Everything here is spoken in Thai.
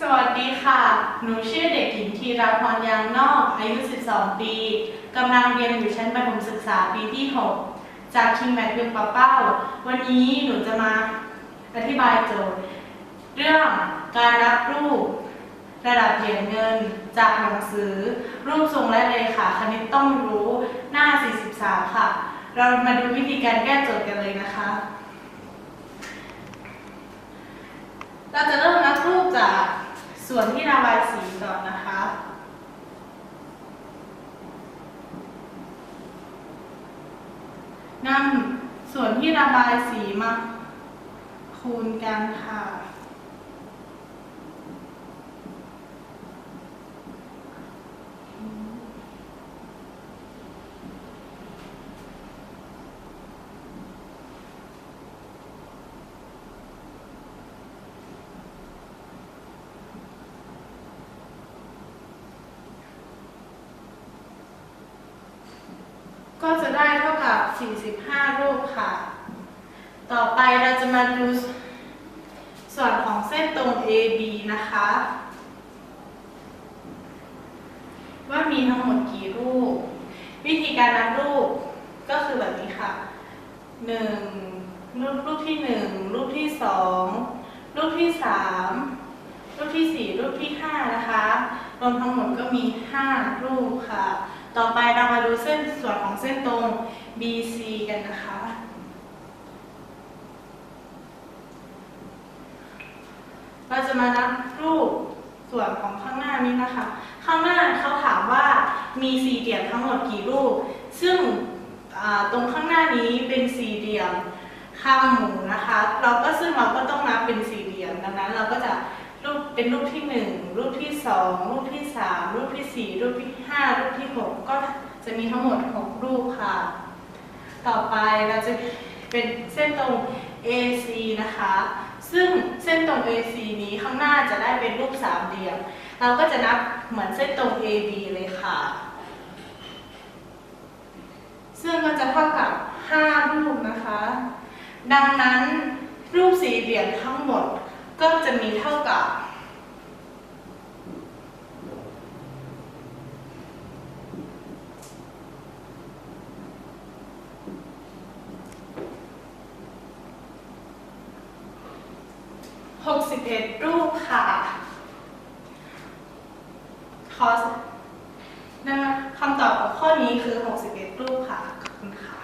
สวัสดีค่ะ หนูชื่อเด็กหญิงธีราพรยางนอก อายุ 12 ปี กำลังเรียนอยู่ชั้นประถมศึกษาปีที่ 6 จากคิงแมทเพียงปะเป้า วันนี้หนูจะมาอธิบายโจทย์ เรื่องการรับรูประดับเหรียญเงิน จากหนังสือ รูปทรงและเลขาคณิตต้องรู้หน้า 43 ค่ะ เรามาดูวิธีการแก้โจทย์กันเลยนะคะ เราจะเริ่มนับรูปจาก ส่วนที่ระบายสีก่อนนะคะ นำส่วนที่ระบายสีมาคูณกันค่ะ ก็จะได้เท่ากับ 45 รูปค่ะ ต่อไปเราจะมาดูส่วนของเส้นตรง AB นะคะ ว่ามีทั้งหมดกี่รูป วิธีการนับรูปก็คือแบบนี้ค่ะ 1 รูปรูปที่ 1 รูปที่ 2 รูปที่ 3 รูปที่ 4 รูปที่ 5 นะคะ รวมทั้งหมดก็มี 5 รูปค่ะ ต่อไปเรามาดูเส้นส่วนของเส้นตรง BC กันนะคะ เราจะมานับรูปส่วนของข้างหน้านี้นะคะ ข้างหน้าเขาถามว่ามีสี่เหลี่ยมทั้งหมดกี่รูป ซึ่งตรงข้างหน้านี้เป็นสี่เหลี่ยมข้างหมูนะคะ เราก็ซึ่งเราก็ต้องนับเป็น เป็นรูปที่หนึ่งรูปที่สองรูปที่สามรูปที่สี่รูปที่ห้ารูปที่หกก็จะมีทั้งหมดหกรูปค่ะ ต่อไปเราจะเป็นเส้นตรง AC นะคะ ซึ่งเส้นตรง AC นี้ข้างหน้าจะได้เป็นรูปสามเหลี่ยม เราก็จะนับเหมือนเส้นตรง AB เลยค่ะ ซึ่งก็จะเท่ากับ 5 รูปนะคะ ดังนั้นรูปสี่เหลี่ยมทั้งหมดก็จะมีเท่ากับ 61 รูปค่ะ คอสนะคำตอบของข้อนี้คือ 61 รูปค่ะ ขอบคุณค่ะ